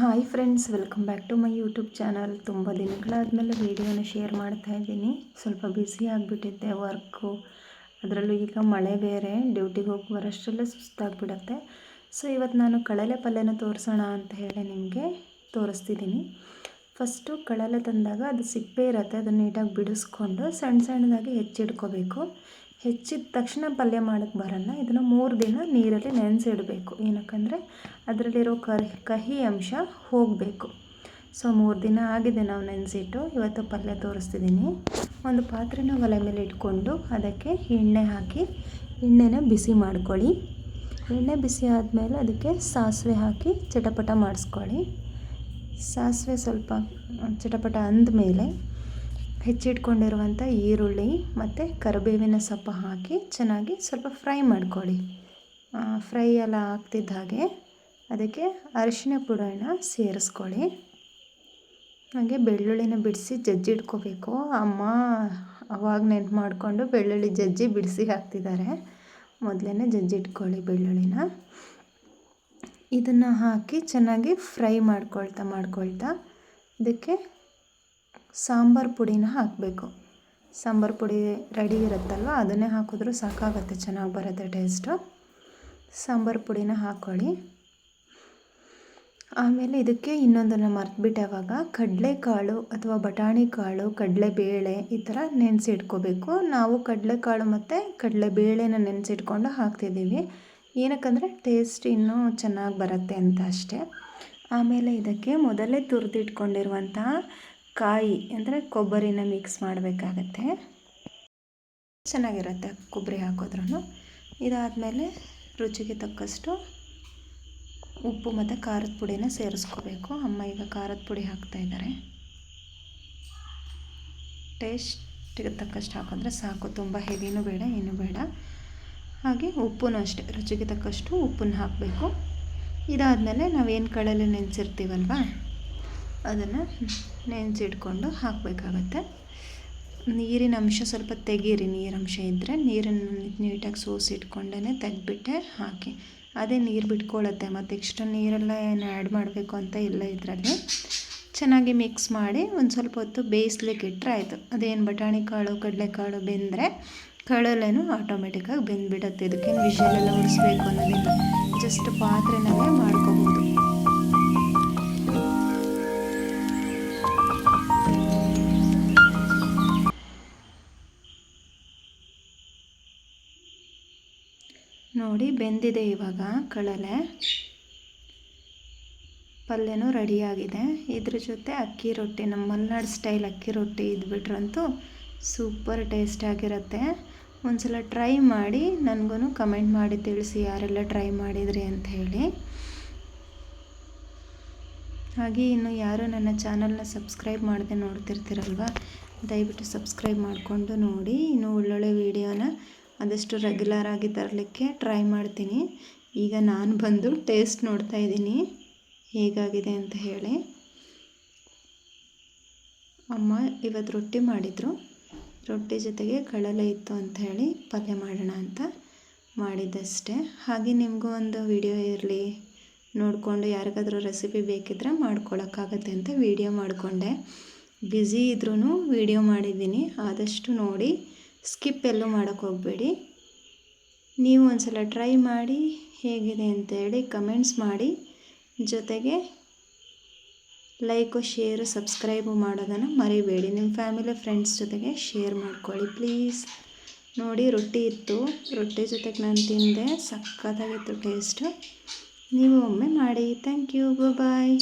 Hi friends, welcome back to my YouTube channel. ತುಂಬ ದಿನಗಳಾದಮೇಲೆ ವೀಡಿಯೋನ ಶೇರ್ ಮಾಡ್ತಾ ಇದ್ದೀನಿ. ಸ್ವಲ್ಪ ಬ್ಯುಸಿ ಆಗಿಬಿಟ್ಟಿದ್ದೆ ವರ್ಕು. ಅದರಲ್ಲೂ ಈಗ ಮಳೆ ಬೇರೆ, ಡ್ಯೂಟಿಗೆ ಹೋಗಿ ಬರೋಷ್ಟರಲ್ಲೇ ಸುಸ್ತಾಗಿಬಿಡತ್ತೆ. ಸೊ, ಇವತ್ತು ನಾನು ಕಳಲೆ ಪಲ್ಯನ ತೋರಿಸೋಣ ಅಂತ ಹೇಳಿ ನಿಮಗೆ ತೋರಿಸ್ತಿದ್ದೀನಿ. ಫಸ್ಟು ಕಳಲೆ ತಂದಾಗ ಅದು ಸಿಪ್ಪೆ ಇರುತ್ತೆ, ಅದನ್ನು ನೀಟಾಗಿ ಬಿಡಿಸ್ಕೊಂಡು ಸಣ್ಣ ಸಣ್ಣದಾಗಿ ಹೆಚ್ಚಿಡ್ಕೋಬೇಕು ಹೆಚ್ಚಿದ ತಕ್ಷಣ ಪಲ್ಯ ಮಾಡೋಕ್ಕೆ ಬರಲ್ಲ. ಇದನ್ನು ಮೂರು ದಿನ ನೀರಲ್ಲಿ ನೆನೆಸಿಡಬೇಕು. ಏನಕ್ಕಂದರೆ ಅದರಲ್ಲಿರೋ ಕಹಿ ಕಹಿ ಅಂಶ ಹೋಗಬೇಕು. ಸೊ, ಮೂರು ದಿನ ಆಗಿದೆ ನಾವು ನೆನೆಸಿಟ್ಟು. ಇವತ್ತು ಪಲ್ಯ ತೋರಿಸ್ತಿದ್ದೀನಿ. ಒಂದು ಪಾತ್ರೆನ ಒಲೆ ಮೇಲೆ ಇಟ್ಕೊಂಡು ಅದಕ್ಕೆ ಎಣ್ಣೆ ಹಾಕಿ, ಎಣ್ಣೆನ ಬಿಸಿ ಮಾಡ್ಕೊಳ್ಳಿ. ಎಣ್ಣೆ ಬಿಸಿ ಆದಮೇಲೆ ಅದಕ್ಕೆ ಸಾಸಿವೆ ಹಾಕಿ ಚಟಪಟ ಮಾಡಿಸ್ಕೊಳ್ಳಿ. ಸಾಸಿವೆ ಸ್ವಲ್ಪ ಚಟಪಟ ಅಂದಮೇಲೆ ಹೆಚ್ಚಿಟ್ಕೊಂಡಿರುವಂಥ ಈರುಳ್ಳಿ ಮತ್ತು ಕರಿಬೇವಿನ ಸೊಪ್ಪು ಹಾಕಿ ಚೆನ್ನಾಗಿ ಸ್ವಲ್ಪ ಫ್ರೈ ಮಾಡ್ಕೊಳ್ಳಿ. ಫ್ರೈ ಎಲ್ಲ ಆಗ್ತಿದ್ದ ಹಾಗೆ ಅದಕ್ಕೆ ಅರಿಶಿನ ಪುಡಿನ ಸೇರಿಸ್ಕೊಳ್ಳಿ. ಹಾಗೆ ಬೆಳ್ಳುಳ್ಳಿನ ಬಿಡಿಸಿ ಜಜ್ಜಿಟ್ಕೋಬೇಕು ಅಮ್ಮ ಅವಾಗ ನೆನ್ಪು ಮಾಡಿಕೊಂಡು ಬೆಳ್ಳುಳ್ಳಿ ಜಜ್ಜಿ ಬಿಡಿಸಿ ಹಾಕ್ತಿದ್ದಾರೆ. ಮೊದಲೇ ಜಜ್ಜಿಟ್ಕೊಳ್ಳಿ ಬೆಳ್ಳುಳ್ಳಿನ. ಇದನ್ನು ಹಾಕಿ ಚೆನ್ನಾಗಿ ಫ್ರೈ ಮಾಡ್ಕೊಳ್ತಾ ಮಾಡ್ಕೊಳ್ತಾ ಇದಕ್ಕೆ ಸಾಂಬಾರು ಪುಡಿನ ಹಾಕಬೇಕು. ಸಾಂಬಾರು ಪುಡಿ ರೆಡಿ ಇರುತ್ತಲ್ವ? ಅದನ್ನೇ ಹಾಕಿದ್ರೂ ಸಾಕಾಗುತ್ತೆ, ಚೆನ್ನಾಗಿ ಬರುತ್ತೆ ಟೇಸ್ಟು. ಸಾಂಬಾರು ಪುಡಿನ ಹಾಕ್ಕೊಳ್ಳಿ ಆಮೇಲೆ ಇದಕ್ಕೆ ಇನ್ನೊಂದನ್ನು ಮರೆತುಬಿಟ್ಟೆ ಅವಾಗ ಕಡಲೆಕಾಳು ಅಥವಾ ಬಟಾಣಿ ಕಾಳು ಕಡಲೆಬೇಳೆ ಈ ಥರ ನೆನೆಸಿಟ್ಕೋಬೇಕು. ನಾವು ಕಡಲೆಕಾಳು ಮತ್ತು ಕಡಲೆಬೇಳೆನ ನೆನೆಸಿಟ್ಕೊಂಡು ಹಾಕ್ತಿದ್ದೀವಿ. ಏನಕ್ಕಂದರೆ ಟೇಸ್ಟ್ ಇನ್ನೂ ಚೆನ್ನಾಗಿ ಬರುತ್ತೆ ಅಂತ ಅಷ್ಟೇ. ಆಮೇಲೆ ಇದಕ್ಕೆ ಮೊದಲೇ ತುರಿದಿಟ್ಕೊಂಡಿರುವಂತಹ ಕಾಯಿ ಅಂದರೆ ಕೊಬ್ಬರಿನ ಮಿಕ್ಸ್ ಮಾಡಬೇಕಾಗತ್ತೆ. ಚೆನ್ನಾಗಿರುತ್ತೆ ಕೊಬ್ಬರಿ ಹಾಕೋದ್ರೂ ಇದಾದಮೇಲೆ ರುಚಿಗೆ ತಕ್ಕಷ್ಟು ಉಪ್ಪು ಮತ್ತು ಖಾರದ ಪುಡಿನ ಸೇರಿಸ್ಕೋಬೇಕು. ಅಮ್ಮ ಈಗ ಖಾರದ ಪುಡಿ ಹಾಕ್ತಾಯಿದ್ದಾರೆ ಟೇಸ್ಟಿಗೆ ತಕ್ಕಷ್ಟು ಹಾಕಿದ್ರೆ ಸಾಕು. ತುಂಬ ಹೆವಿನೂ ಬೇಡ ಏನೂ ಬೇಡ. ಹಾಗೆ ಉಪ್ಪು ಅಷ್ಟೇ, ರುಚಿಗೆ ತಕ್ಕಷ್ಟು ಉಪ್ಪನ್ನು ಹಾಕಬೇಕು. ಇದಾದಮೇಲೆ ನಾವೇನು ಕಡಲೆ ನೆನೆಸಿರ್ತೀವಲ್ವ? ಅದನ್ನು ನೆನೆಸಿಟ್ಕೊಂಡು ಹಾಕಬೇಕಾಗತ್ತೆ. ನೀರಿನ ಅಂಶ ಸ್ವಲ್ಪ ತೆಗೀರಿ ನೀರಂಶ ಇದ್ದರೆ ನೀರನ್ನು ನೀಟಾಗಿ ಸೋಸಿಟ್ಕೊಂಡೇ ತೆಗೆದ್ಬಿಟ್ಟೆ ಹಾಕಿ. ಅದೇ ನೀರು ಬಿಟ್ಕೊಳ್ಳುತ್ತೆ ಮತ್ತು ಎಕ್ಸ್ಟ್ರಾ ನೀರೆಲ್ಲ ಏನು ಆ್ಯಡ್ ಮಾಡಬೇಕು ಅಂತ ಇಲ್ಲ ಇದರಲ್ಲಿ. ಚೆನ್ನಾಗಿ ಮಿಕ್ಸ್ ಮಾಡಿ ಒಂದು ಸ್ವಲ್ಪ ಹೊತ್ತು ಬೇಯಿಸ್ಲಿಕ್ಕೆ ಇಟ್ಟರೆ ಆಯಿತು. ಅದೇನು ಬಟಾಣಿ ಕಾಳು, ಕಡಲೆಕಾಳು ಬೆಂದರೆ ಕಳಲೇನು ಆಟೋಮೆಟಿಕ್ಕಾಗಿ ಬೆಂದ್ಬಿಡುತ್ತೆ. ಇದಕ್ಕೇನು ವಿಷಲೆಲ್ಲ ಉಳಿಸ್ಬೇಕು ಅನ್ನೋದಿಲ್ಲ. ಜಸ್ಟ್ ಪಾತ್ರೆನಲ್ಲೇ ಮಾಡ್ಕೋಬೋದು. ನೋಡಿ, ಬೆಂದಿದೆ ಇವಾಗ ಕಳಲೆ. ಪಲ್ಯನೂ ರೆಡಿಯಾಗಿದೆ ಇದ್ರ ಜೊತೆ ಅಕ್ಕಿ ರೊಟ್ಟಿ, ನಮ್ಮ ಮಲೆನಾಡು ಸ್ಟೈಲ್ ಅಕ್ಕಿ ರೊಟ್ಟಿ ಇದ್ಬಿಟ್ರಂತೂ ಸೂಪರ್ ಟೇಸ್ಟಾಗಿರುತ್ತೆ ಒಂದ್ಸಲ ಟ್ರೈ ಮಾಡಿ ನನಗೂ ಕಮೆಂಟ್ ಮಾಡಿ ತಿಳಿಸಿ ಯಾರೆಲ್ಲ ಟ್ರೈ ಮಾಡಿದ್ರಿ ಅಂತ ಹೇಳಿ. ಹಾಗೆ ಇನ್ನು ಯಾರು ನನ್ನ ಚಾನಲ್ನ ಸಬ್ಸ್ಕ್ರೈಬ್ ಮಾಡದೆ ನೋಡ್ತಿರ್ತೀರಲ್ವ, ದಯವಿಟ್ಟು ಸಬ್ಸ್ಕ್ರೈಬ್ ಮಾಡಿಕೊಂಡು ನೋಡಿ. ಇನ್ನು ಒಳ್ಳೊಳ್ಳೆ ವೀಡಿಯೋನ ಆದಷ್ಟು ರೆಗ್ಯುಲರಾಗಿ ತರಲಿಕ್ಕೆ ಟ್ರೈ ಮಾಡ್ತೀನಿ. ಈಗ ನಾನು ಬಂದು ಟೇಸ್ಟ್ ನೋಡ್ತಾ ಇದ್ದೀನಿ. ಹೇಗಾಗಿದೆ ಅಂತ ಹೇಳಿ. ಅಮ್ಮ ಇವತ್ತು ರೊಟ್ಟಿ ಮಾಡಿದರು. ರೊಟ್ಟಿ ಜೊತೆಗೆ ಕಳಲೆ ಇತ್ತು ಅಂತ ಹೇಳಿ ಪಲ್ಯ ಮಾಡೋಣ ಅಂತ ಮಾಡಿದ್ದಷ್ಟೇ. ಹಾಗೆ ನಿಮಗೂ ಒಂದು ವಿಡಿಯೋ ಇರಲಿ. ನೋಡಿಕೊಂಡು ಯಾರಿಗಾದರೂ ರೆಸಿಪಿ ಬೇಕಿದ್ರೆ ಮಾಡ್ಕೊಳಕ್ಕಾಗತ್ತೆ ಅಂತ ವಿಡಿಯೋ ಮಾಡಿಕೊಂಡೆ. ಬ್ಯುಸಿ ಇದ್ರೂ ವಿಡಿಯೋ ಮಾಡಿದ್ದೀನಿ. ಆದಷ್ಟು ನೋಡಿ ಸ್ಕಿಪ್ ಎಲ್ಲೂ ಮಾಡೋಕ್ಕೆ ಹೋಗಬೇಡಿ. ನೀವು ಒಂದು ಸಲ ಟ್ರೈ ಮಾಡಿ ಹೇಗಿದೆ ಅಂತೇಳಿ ಕಮೆಂಟ್ಸ್ ಮಾಡಿ. ಜೊತೆಗೆ ಲೈಕು, ಶೇರು, ಸಬ್ಸ್ಕ್ರೈಬು ಮಾಡೋದನ್ನು ಮರಿಬೇಡಿ. ನಿಮ್ಮ ಫ್ಯಾಮಿಲಿ, ಫ್ರೆಂಡ್ಸ್ ಜೊತೆಗೆ ಶೇರ್ ಮಾಡ್ಕೊಳ್ಳಿ ಪ್ಲೀಸ್. ನೋಡಿ, ರೊಟ್ಟಿ ಇತ್ತು. ರೊಟ್ಟಿ ಜೊತೆಗೆ ನಾನು ತಿಂದೆ. ಸಖತ್ತಾಗಿತ್ತು ಟೇಸ್ಟು. ನೀವು ಒಮ್ಮೆ ಮಾಡಿ. Thank you. ಬಾಯ್